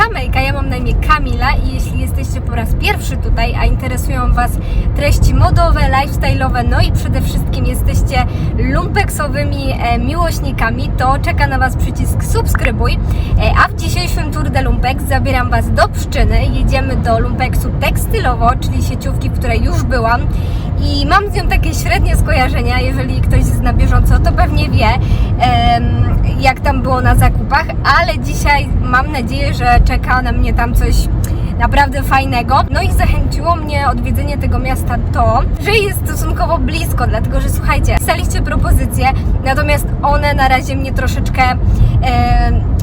Kamejka. Ja mam na imię Kamila i jeśli jesteście po raz pierwszy tutaj, a interesują Was treści modowe, lifestyle'owe, no i przede wszystkim jesteście lumpeksowymi e, miłośnikami, to czeka na Was przycisk subskrybuj. E, a w dzisiejszym Tour de Lumpex zabieram Was do Pszczyny. Jedziemy do Lumpeksu tekstylowo, czyli sieciówki, w której już byłam i mam z nią takie średnie skojarzenia. Jeżeli ktoś jest na bieżąco, to pewnie wie, jak tam było na zakupach, ale dzisiaj mam nadzieję, że czeka na mnie tam coś naprawdę fajnego. No i zachęciło mnie odwiedzenie tego miasta to, że jest stosunkowo blisko, dlatego że słuchajcie, pisaliście propozycje, natomiast one na razie mnie troszeczkę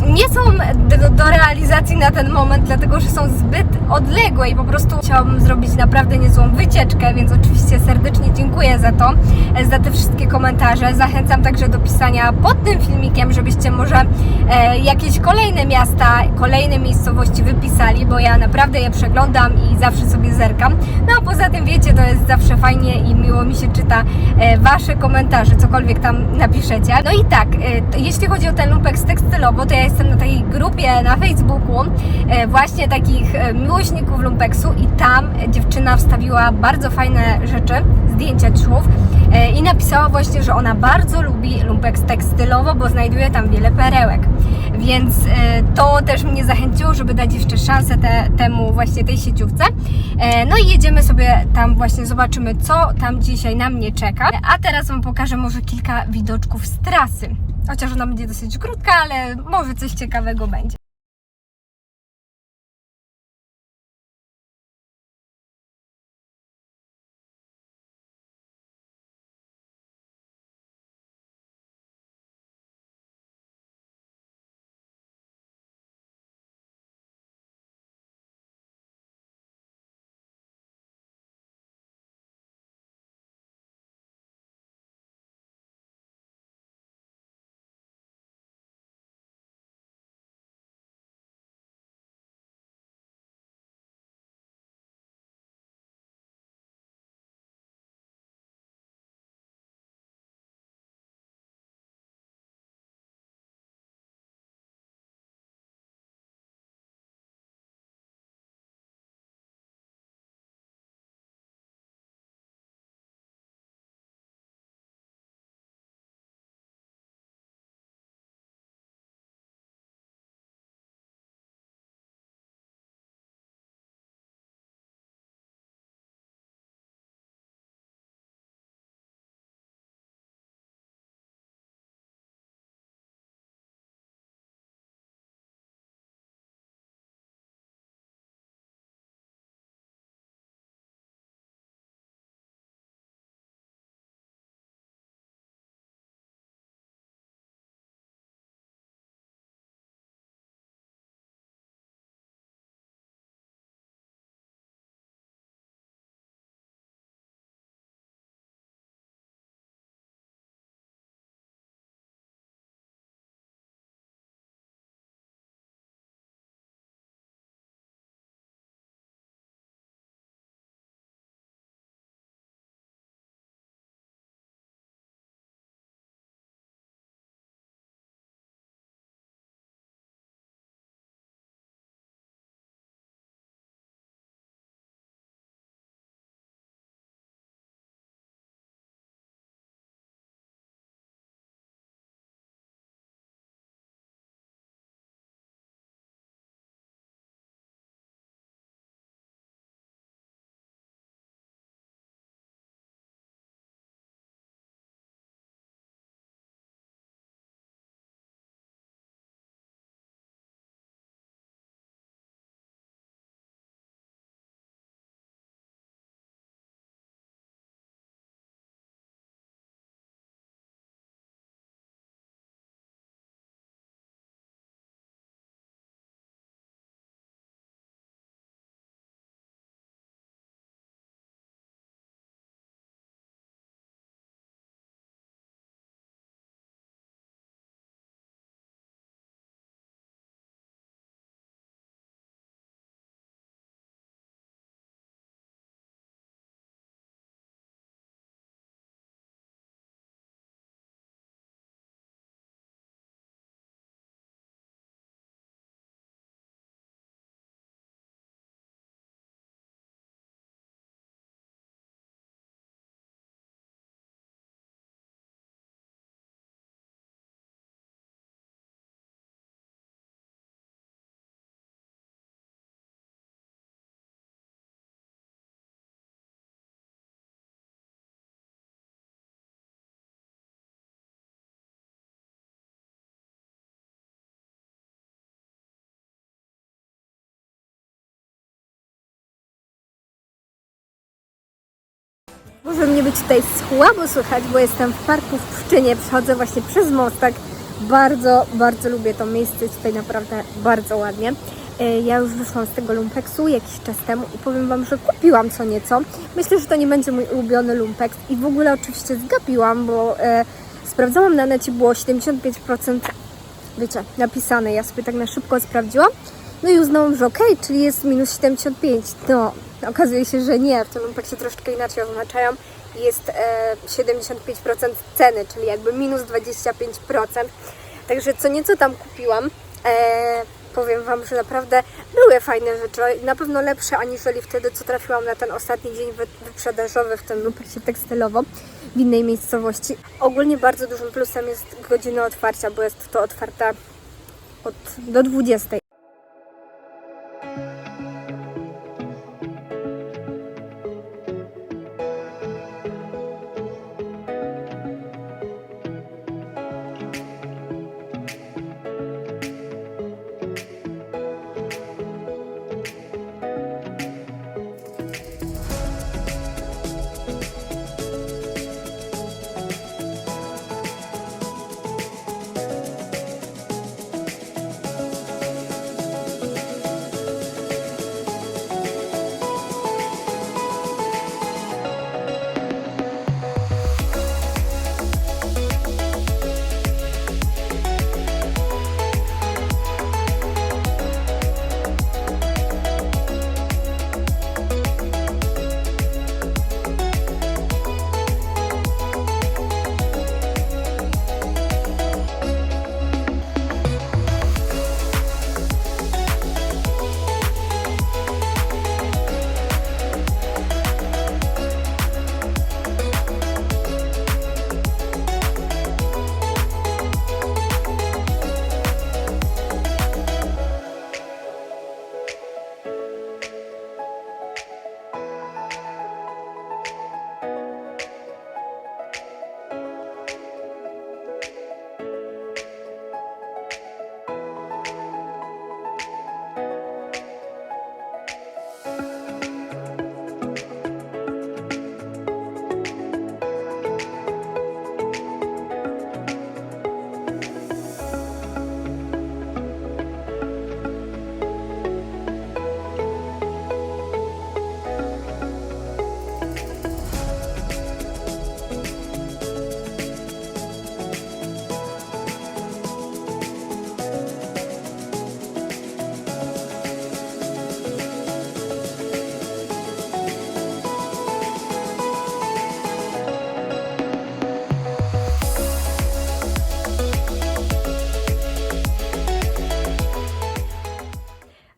nie są do, do realizacji na ten moment, dlatego że są zbyt odległe i po prostu chciałabym zrobić naprawdę niezłą wycieczkę, więc oczywiście serdecznie dziękuję za to, e, za te wszystkie komentarze. Zachęcam także do pisania pod tym filmikiem, żebyście może e, jakieś kolejne miasta, kolejne miejscowości wypisali, bo ja naprawdę je przeglądam i zawsze sobie zerkam. No a poza tym wiecie, to jest zawsze fajnie i miło mi się czyta e, Wasze komentarze, cokolwiek tam napiszecie. No i tak, e, to jeśli chodzi o ten lumpek tekstylowo, to ja jestem na takiej grupie na Facebooku e, właśnie takich e, miłośników lumpeksu i tam dziewczyna wstawiła bardzo fajne rzeczy, zdjęcia ciuchów e, i napisała właśnie, że ona bardzo lubi lumpeks tekstylowo, bo znajduje tam wiele perełek. Więc to też mnie zachęciło, żeby dać jeszcze szansę te, temu właśnie tej sieciówce. No i jedziemy sobie tam właśnie, zobaczymy co tam dzisiaj na mnie czeka. A teraz Wam pokażę może kilka widoczków z trasy. Chociaż ona będzie dosyć krótka, ale może coś ciekawego będzie. Może mnie być tutaj słabo słychać, bo jestem w parku w Pszczynie. Przechodzę właśnie przez mostek. Bardzo, bardzo lubię to miejsce. Jest tutaj naprawdę bardzo ładnie. E, Ja już wyszłam z tego lumpeksu jakiś czas temu i powiem Wam, że kupiłam co nieco. Myślę, że to nie będzie mój ulubiony lumpeks i w ogóle oczywiście zgapiłam, bo e, sprawdzałam na necie, było 75% wiecie, napisane. Ja sobie tak na szybko sprawdziłam. No i uznałam, że okej, czyli jest minus 75. No, okazuje się, że nie. W tym lumpeksie troszeczkę inaczej oznaczają. Jest e, 75% ceny, czyli jakby minus 25%. Także co nieco tam kupiłam. E, powiem Wam, że naprawdę były fajne rzeczy. Na pewno lepsze aniżeli wtedy, co trafiłam na ten ostatni dzień wy, wyprzedażowy w tym lumpeksie tekstylowo w innej miejscowości. Ogólnie bardzo dużym plusem jest godzina otwarcia, bo jest to otwarte od, do 20.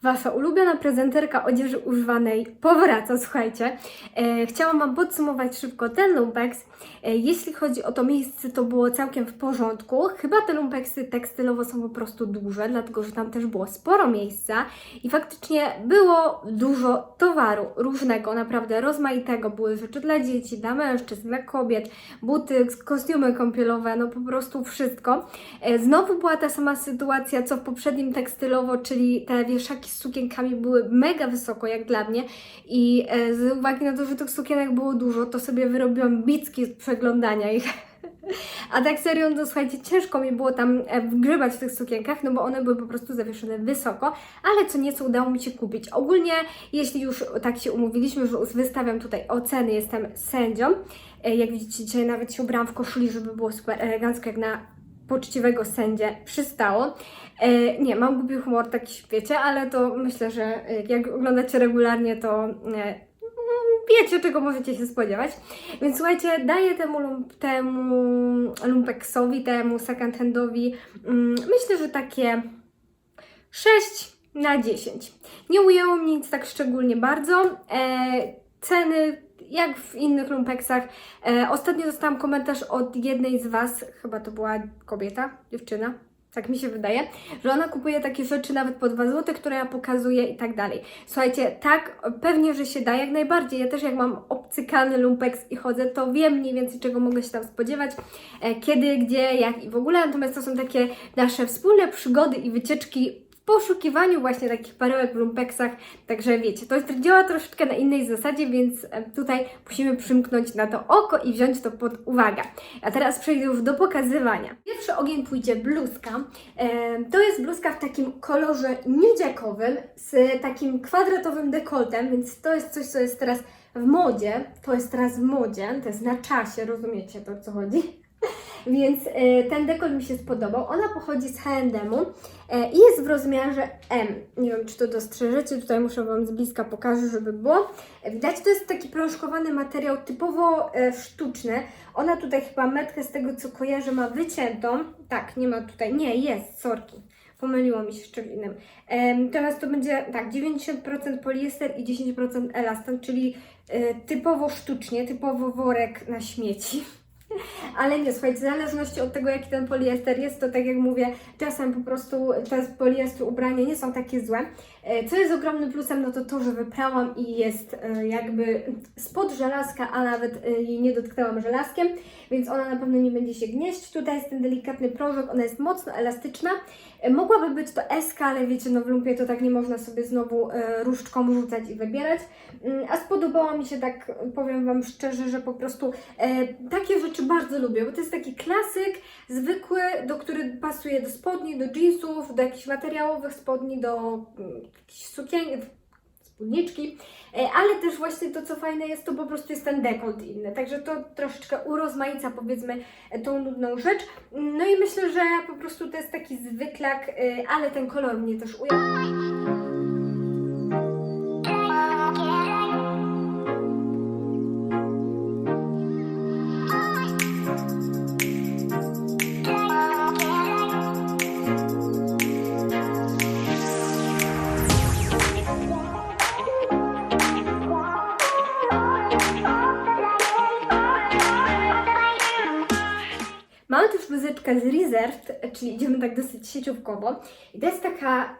Wasza ulubiona prezenterka odzieży używanej powraca, słuchajcie. E, chciałam Wam podsumować szybko ten lumpeks. E, jeśli chodzi o to miejsce, to było całkiem w porządku. Chyba te lumpeksy tekstylowo są po prostu duże, dlatego że tam też było sporo miejsca i faktycznie było dużo towaru różnego, naprawdę rozmaitego. Były rzeczy dla dzieci, dla mężczyzn, dla kobiet, buty, kostiumy kąpielowe, no po prostu wszystko. E, Znowu była ta sama sytuacja, co w poprzednim tekstylowo, czyli te wieszaki sukienkami były mega wysoko, jak dla mnie. I e, z uwagi na to, że tych sukienek było dużo, to sobie wyrobiłam bicki z przeglądania ich. A tak serio, to słuchajcie, ciężko mi było tam e, wgrzebać w tych sukienkach, no bo one były po prostu zawieszone wysoko, ale co nieco udało mi się kupić. Ogólnie, jeśli już tak się umówiliśmy, że wystawiam tutaj oceny, jestem sędzią. E, Jak widzicie, dzisiaj nawet się ubrałam w koszuli, żeby było super elegancko, jak na poczciwego sędzię przystało. E, nie, mam głupi humor, taki wiecie, ale to myślę, że jak oglądacie regularnie, to e, wiecie, czego możecie się spodziewać. Więc słuchajcie, daję temu, lump, temu lumpeksowi, temu second handowi, mm, myślę, że takie 6 na 10. Nie ujęło mnie nic tak szczególnie bardzo. E, ceny, jak w innych lumpeksach. E, ostatnio dostałam komentarz od jednej z Was, chyba to była kobieta, dziewczyna, tak mi się wydaje, że ona kupuje takie rzeczy nawet po 2 zł, które ja pokazuję i tak dalej. Słuchajcie, tak, pewnie, że się da, jak najbardziej. Ja też jak mam obcykany lumpeks i chodzę, to wiem mniej więcej, czego mogę się tam spodziewać, e, kiedy, gdzie, jak i w ogóle. Natomiast to są takie nasze wspólne przygody i wycieczki poszukiwaniu właśnie takich perełek w lumpeksach, także wiecie, to działa troszeczkę na innej zasadzie, więc e, tutaj musimy przymknąć na to oko i wziąć to pod uwagę. A teraz przejdę już do pokazywania. Pierwszy ogień pójdzie bluzka. E, To jest bluzka w takim kolorze miedziakowym z takim kwadratowym dekoltem, więc to jest coś, co jest teraz w modzie. To jest teraz w modzie, to jest na czasie, rozumiecie to o co chodzi? Więc e, ten dekolt mi się spodobał. Ona pochodzi z H&M-u e, i jest w rozmiarze M. Nie wiem, czy to dostrzeżecie, tutaj muszę Wam z bliska pokażę, żeby było. Widać, to jest taki proszkowany materiał typowo e, sztuczny. Ona tutaj chyba metkę z tego, co kojarzę, ma wyciętą. Tak, nie ma tutaj, nie, jest, sorki. Pomyliło mi się z czym innym. Teraz to będzie tak, 90% poliester i 10% elastan, czyli typowo sztucznie, typowo worek na śmieci. Ale nie, słuchajcie, w zależności od tego, jaki ten poliester jest, to tak jak mówię, czasem po prostu te poliestru ubrania nie są takie złe. E, Co jest ogromnym plusem, no to to, że wyprałam i jest e, jakby spod żelazka, a nawet e, jej nie dotknęłam żelazkiem, więc ona na pewno nie będzie się gnieść. Tutaj jest ten delikatny prożek, ona jest mocno elastyczna. Mogłaby być to SK, ale wiecie, no w lumpie to tak nie można sobie znowu różdżką rzucać i wybierać. Mm, A spodobała mi się tak, powiem Wam szczerze, że po prostu takie rzeczy bardzo lubię, bo to jest taki klasyk, zwykły, do który pasuje do spodni, do jeansów, do jakichś materiałowych spodni, do mm, jakichś sukien, spódniczki, e, ale też właśnie to, co fajne jest, to po prostu jest ten dekolt inny, także to troszeczkę urozmaica, powiedzmy, e, tą nudną rzecz. No i myślę, że po prostu to jest taki zwyklak, e, ale ten kolor mnie też ujął. Bluzeczkę z Reserved, czyli idziemy tak dosyć sieciówkowo. I to jest taka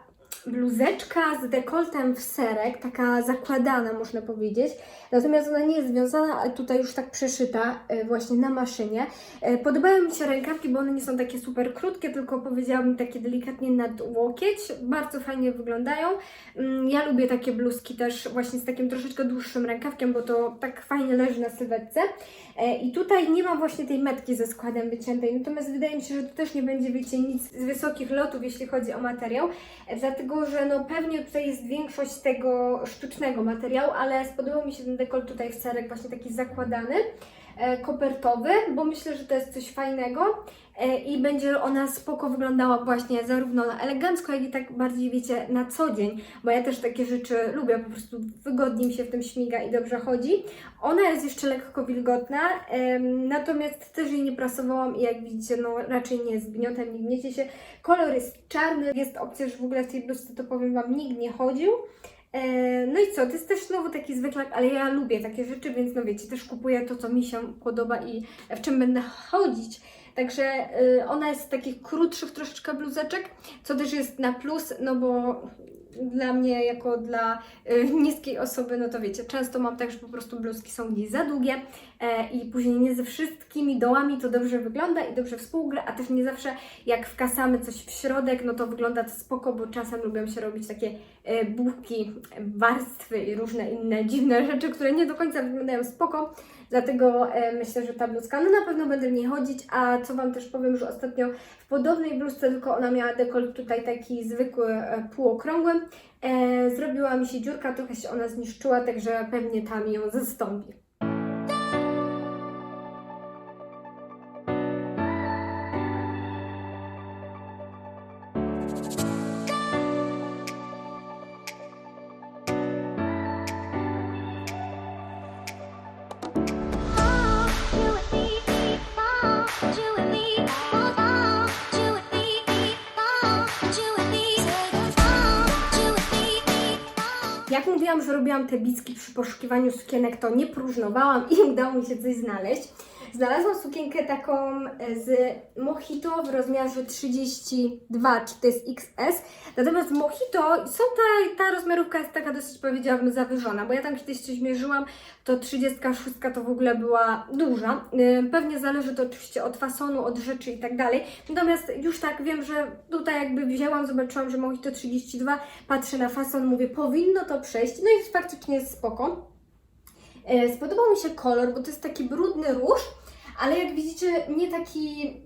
bluzeczka z dekoltem w serek, taka zakładana można powiedzieć. Natomiast ona nie jest związana, ale tutaj już tak przeszyta e, właśnie na maszynie. E, Podobają mi się rękawki, bo one nie są takie super krótkie, tylko powiedziałabym takie delikatnie nad łokieć. Bardzo fajnie wyglądają. Mm, Ja lubię takie bluzki też właśnie z takim troszeczkę dłuższym rękawkiem, bo to tak fajnie leży na sylwetce. E, I tutaj nie ma właśnie tej metki ze składem wyciętej, natomiast wydaje mi się, że to też nie będzie, wiecie, nic z wysokich lotów, jeśli chodzi o materiał, e, dlatego, że no pewnie tutaj jest większość tego sztucznego materiału, ale spodobał mi się ten dekolt tutaj w serek właśnie taki zakładany, kopertowy, bo myślę, że to jest coś fajnego e, i będzie ona spoko wyglądała właśnie zarówno na elegancko, jak i tak bardziej, wiecie, na co dzień, bo ja też takie rzeczy lubię, po prostu wygodnie mi się w tym śmiga i dobrze chodzi. Ona jest jeszcze lekko wilgotna, natomiast też jej nie prasowałam i jak widzicie, no raczej nie gniotem, nie gniecie się. Kolor jest czarny, jest opcja, że w ogóle w tej bluzce to powiem Wam nikt nie chodził. E, No i co, to jest też znowu taki zwyklak, ale ja lubię takie rzeczy, więc no wiecie, też kupuję to, co mi się podoba i w czym będę chodzić. Także y, ona jest z takich krótszych troszeczkę bluzeczek, co też jest na plus, no bo dla mnie, jako dla y, niskiej osoby, no to wiecie, często mam tak, że po prostu bluzki są gdzieś za długie e, i później nie ze wszystkimi dołami to dobrze wygląda i dobrze współgra, a też nie zawsze jak wkasamy coś w środek, no to wygląda to spoko, bo czasem lubią się robić takie e, bułki, warstwy i różne inne dziwne rzeczy, które nie do końca wyglądają spoko. Dlatego e, myślę, że ta bluzka, no na pewno będę w niej chodzić, a co Wam też powiem, że ostatnio w podobnej bluzce, tylko ona miała dekolt tutaj taki zwykły, e, półokrągły, e, zrobiła mi się dziurka, trochę się ona zniszczyła, także pewnie tam ją zastąpi. Jak mówiłam, że robiłam te bicki przy poszukiwaniu sukienek, to nie próżnowałam i udało mi się coś znaleźć. Znalazłam sukienkę taką e, z Mojito w rozmiarze 32, czy to jest XS. Natomiast Mojito, są ta, ta rozmiarówka jest taka dosyć powiedziałabym zawyżona, bo ja tam kiedyś coś mierzyłam, to 36 to w ogóle była duża. E, Pewnie zależy to oczywiście od fasonu, od rzeczy i tak dalej. Natomiast już tak wiem, że tutaj jakby wzięłam, zobaczyłam, że Mojito 32, patrzę na fason, mówię, powinno to przejść. No i faktycznie jest spoko. E, Spodobał mi się kolor, bo to jest taki brudny róż, ale jak widzicie, nie taki.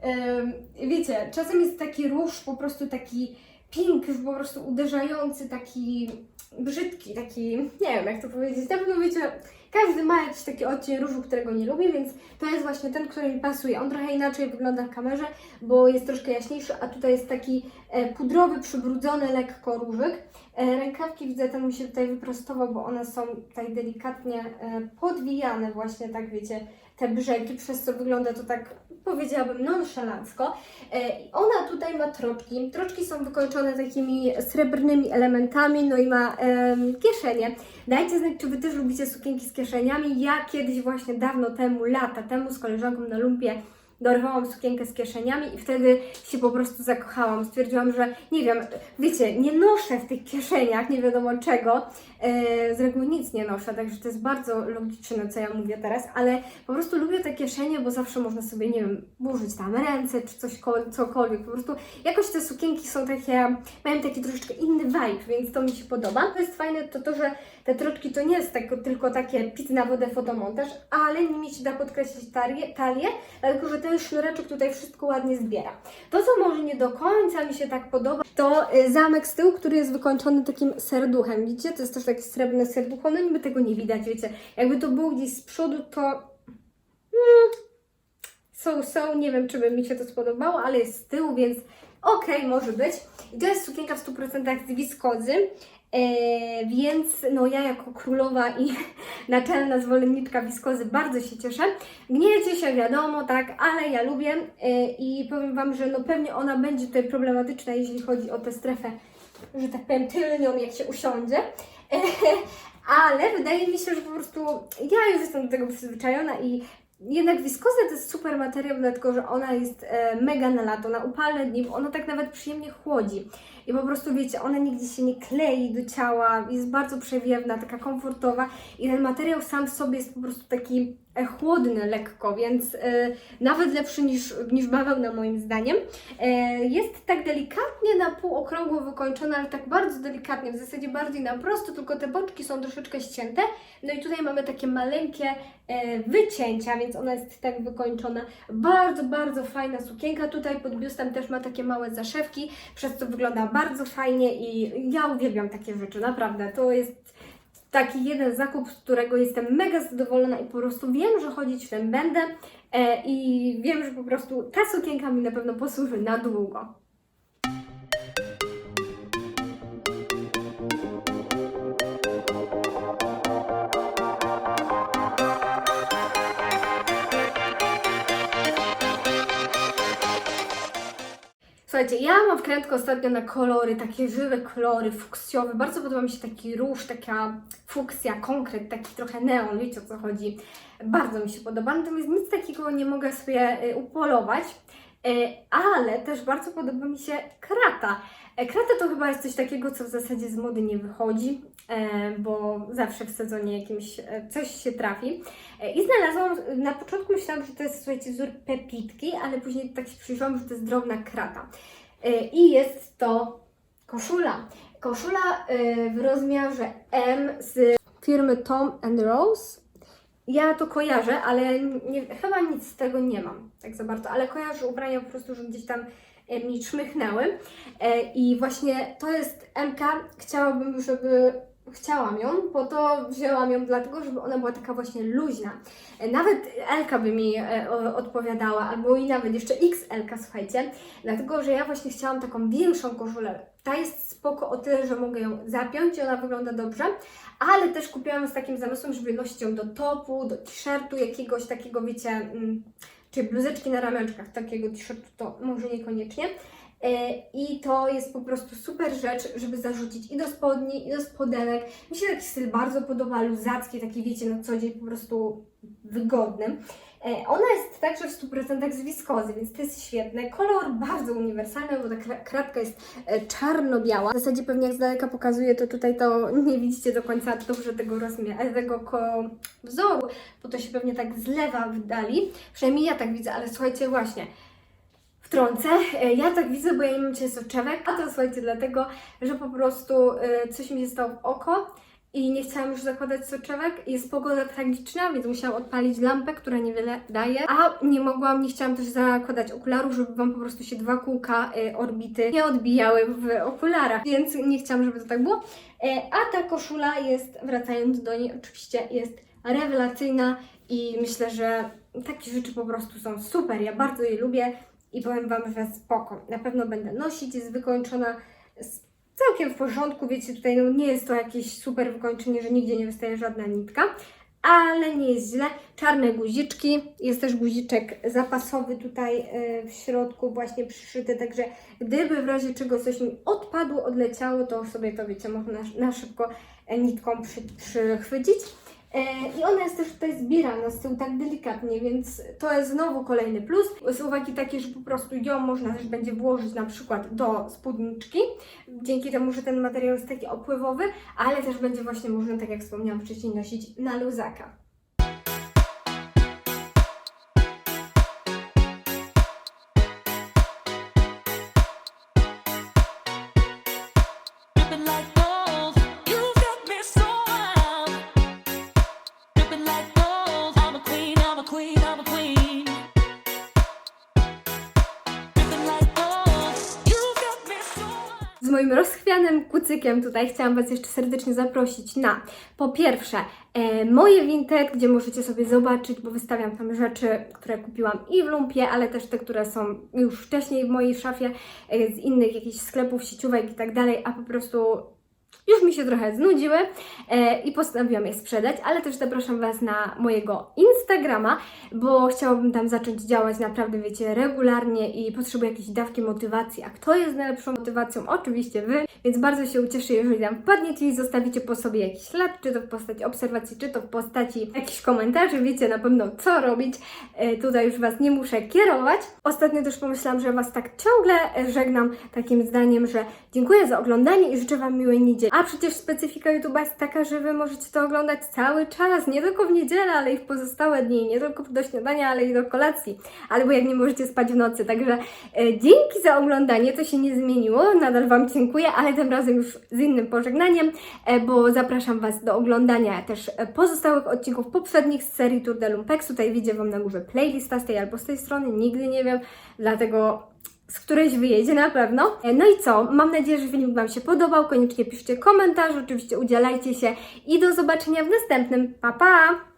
em, wiecie, czasem jest taki róż po prostu taki pink, po prostu uderzający, taki brzydki, taki. Nie wiem jak to powiedzieć. Na pewno wiecie, każdy ma jakiś taki odcień różu, którego nie lubi, więc to jest właśnie ten, który mi pasuje. On trochę inaczej wygląda w kamerze, bo jest troszkę jaśniejszy, a tutaj jest taki e, pudrowy, przybrudzony lekko różyk. E, Rękawki widzę, ten mi się tutaj wyprostował, bo one są tutaj delikatnie e, podwijane właśnie, tak wiecie, te brzegi, przez co wygląda to tak, powiedziałabym, nonszalancko. E, ona tutaj ma troczki. Troczki są wykończone takimi srebrnymi elementami, no i ma kieszenie. Dajcie znać, czy Wy też lubicie sukienki z kieszeniami. Ja kiedyś właśnie dawno temu, lata temu z koleżanką na lumpie dorwałam sukienkę z kieszeniami i wtedy się po prostu zakochałam. Stwierdziłam, że nie wiem, wiecie, nie noszę w tych kieszeniach, nie wiadomo czego. E, z reguły nic nie noszę, także to jest bardzo logiczne, co ja mówię teraz, ale po prostu lubię te kieszenie, bo zawsze można sobie, nie wiem, włożyć tam ręce czy coś, cokolwiek. Po prostu jakoś te sukienki są takie, mają taki troszeczkę inny vibe, więc to mi się podoba. To jest fajne to to, że te troczki to nie jest tak, tylko takie pit na wodę fotomontaż, ale nimi się da podkreślić talię, talię, dlatego że ten sznureczek tutaj wszystko ładnie zbiera. To, co może nie do końca mi się tak podoba, to y, zamek z tyłu, który jest wykończony takim serduchem. Widzicie? To jest też takie srebrne serducho, no niby tego nie widać, wiecie. Jakby to było gdzieś z przodu, to... Mm, są, nie wiem, czy by mi się to spodobało, ale jest z tyłu, więc okej, może być. I to jest sukienka w 100% z wiskozy. E, więc no ja jako królowa i naczelna zwolenniczka wiskozy bardzo się cieszę. Gniecie się, wiadomo, tak, ale ja lubię e, i powiem Wam, że no pewnie ona będzie tutaj problematyczna, jeśli chodzi o tę strefę, że tak powiem, tylnią, jak się usiądzie. Ale wydaje mi się, że po prostu ja już jestem do tego przyzwyczajona i jednak wiskoza to jest super materiał, dlatego że ona jest e, mega na lato, na upalne dni, ona tak nawet przyjemnie chłodzi. I po prostu wiecie, ona nigdzie się nie klei do ciała, jest bardzo przewiewna, taka komfortowa i ten materiał sam w sobie jest po prostu taki chłodny lekko, więc e, nawet lepszy niż, niż bawełna moim zdaniem. E, jest tak delikatnie na pół okrągło wykończona, ale tak bardzo delikatnie, w zasadzie bardziej na prosto, tylko te boczki są troszeczkę ścięte. No i tutaj mamy takie maleńkie e, wycięcia, więc ona jest tak wykończona. Bardzo, bardzo fajna sukienka. Tutaj pod biustem też ma takie małe zaszewki, przez co wygląda bardzo fajnie i ja uwielbiam takie rzeczy, naprawdę. To jest taki jeden zakup, z którego jestem mega zadowolona i po prostu wiem, że chodzić w tym będę e, i wiem, że po prostu ta sukienka mi na pewno posłuży na długo. Słuchajcie, ja mam wkrętkę ostatnio na kolory, takie żywe kolory, fuksjowe. Bardzo podoba mi się taki róż, taka fuksja, konkret, taki trochę neon, wiecie o co chodzi. Bardzo mi się podoba, natomiast nic takiego nie mogę sobie y, upolować. Y, Ale też bardzo podoba mi się krata. E, Krata to chyba jest coś takiego, co w zasadzie z mody nie wychodzi, bo zawsze w sezonie jakimś e, coś się trafi. E, I znalazłam, na początku myślałam, że to jest, słuchajcie, wzór pepitki, ale później tak się przyjrzałam, że to jest drobna krata. E, I jest to koszula. Koszula e, w rozmiarze M z firmy Tom Rose. Ja to kojarzę, ale nie, chyba nic z tego nie mam tak za bardzo, ale kojarzę ubrania po prostu, że gdzieś tam e, mi czmychnęły. E, I właśnie to jest MK. Chciałabym, żeby. Chciałam ją, po to wzięłam ją dlatego, żeby ona była taka właśnie luźna. E, Nawet Elka by mi e, odpowiadała, albo i nawet jeszcze XL, słuchajcie. Dlatego, że ja właśnie chciałam taką większą koszulę. Ta jest spoko o tyle, że mogę ją zapiąć i ona wygląda dobrze, ale też kupiłam z takim zamysłem, żeby nosić ją do topu, do t-shirtu, jakiegoś takiego, wiecie, mm, czy bluzeczki na ramionczkach, takiego t-shirtu to może niekoniecznie. I to jest po prostu super rzecz, żeby zarzucić i do spodni, i do spodenek. Mi się taki styl bardzo podoba, luzacki, taki wiecie, na co dzień po prostu wygodny. E, Ona jest także w 100% z wiskozy, więc to jest świetne. Kolor bardzo uniwersalny, bo ta kra- kratka jest e, czarno-biała. W zasadzie pewnie jak z daleka pokazuję, to tutaj to nie widzicie do końca dobrze tego rozmiaru, tego wzoru, bo to się pewnie tak zlewa w dali. Przynajmniej ja tak widzę, ale słuchajcie, właśnie wtrącę. E, Ja tak widzę, bo ja nie mam dzisiaj soczewek, a to słuchajcie, dlatego, że po prostu e, coś mi się stało w oko i nie chciałam już zakładać soczewek. Jest pogoda tragiczna, więc musiałam odpalić lampę, która niewiele daje, a nie mogłam, nie chciałam też zakładać okularów, żeby Wam po prostu się dwa kółka e, orbity nie odbijały w okularach, więc nie chciałam, żeby to tak było. A ta koszula jest, wracając do niej, oczywiście jest rewelacyjna i myślę, że takie rzeczy po prostu są super. Ja bardzo je lubię i powiem Wam, że spoko. Na pewno będę nosić, jest wykończona całkiem w porządku. Wiecie, tutaj no, nie jest to jakieś super wykończenie, że nigdzie nie wystaje żadna nitka. Ale nie jest źle. Czarne guziczki. Jest też guziczek zapasowy tutaj e, w środku właśnie przyszyty, także gdyby w razie czego coś mi odpadło, odleciało, to sobie to wiecie, można na, na szybko e, nitką przy, przychwycić. E, I ona jest też tutaj zbierana z tyłu tak delikatnie, więc to jest znowu kolejny plus. Z uwagi takiej, że po prostu ją można też będzie włożyć na przykład do spódniczki, dzięki temu, że ten materiał jest taki opływowy, ale też będzie właśnie można, tak jak wspomniałam wcześniej, nosić na luzaka. Moim rozchwianym kucykiem tutaj chciałam Was jeszcze serdecznie zaprosić na po pierwsze e, moje Vinted, gdzie możecie sobie zobaczyć, bo wystawiam tam rzeczy, które kupiłam i w lumpie, ale też te, które są już wcześniej w mojej szafie e, z innych jakichś sklepów, sieciówek i tak dalej, a po prostu już mi się trochę znudziły e, i postanowiłam je sprzedać, ale też zapraszam Was na mojego Instagrama, bo chciałabym tam zacząć działać naprawdę, wiecie, regularnie i potrzebuję jakiejś dawki motywacji. A kto jest najlepszą motywacją? Oczywiście Wy, więc bardzo się ucieszę, jeżeli tam wpadniecie i zostawicie po sobie jakiś ślad, czy to w postaci obserwacji, czy to w postaci jakichś komentarzy, wiecie na pewno co robić. E, tutaj już Was nie muszę kierować. Ostatnio też pomyślałam, że Was tak ciągle e, żegnam takim zdaniem, że dziękuję za oglądanie i życzę Wam miłej niedzieli. A przecież specyfika YouTube'a jest taka, że Wy możecie to oglądać cały czas, nie tylko w niedzielę, ale i w pozostałe dni, nie tylko do śniadania, ale i do kolacji, albo jak nie możecie spać w nocy. Także e, dzięki za oglądanie, to się nie zmieniło, nadal Wam dziękuję, ale tym razem już z innym pożegnaniem, e, bo zapraszam Was do oglądania też e, pozostałych odcinków poprzednich z serii Tour de Lumpex. Tutaj widzę Wam na górze playlista z tej albo z tej strony, nigdy nie wiem, dlatego z którejś wyjedzie na pewno. E, No i co? Mam nadzieję, że filmik Wam się podobał. Koniecznie piszcie komentarz, oczywiście udzielajcie się i do zobaczenia w następnym. Pa, pa!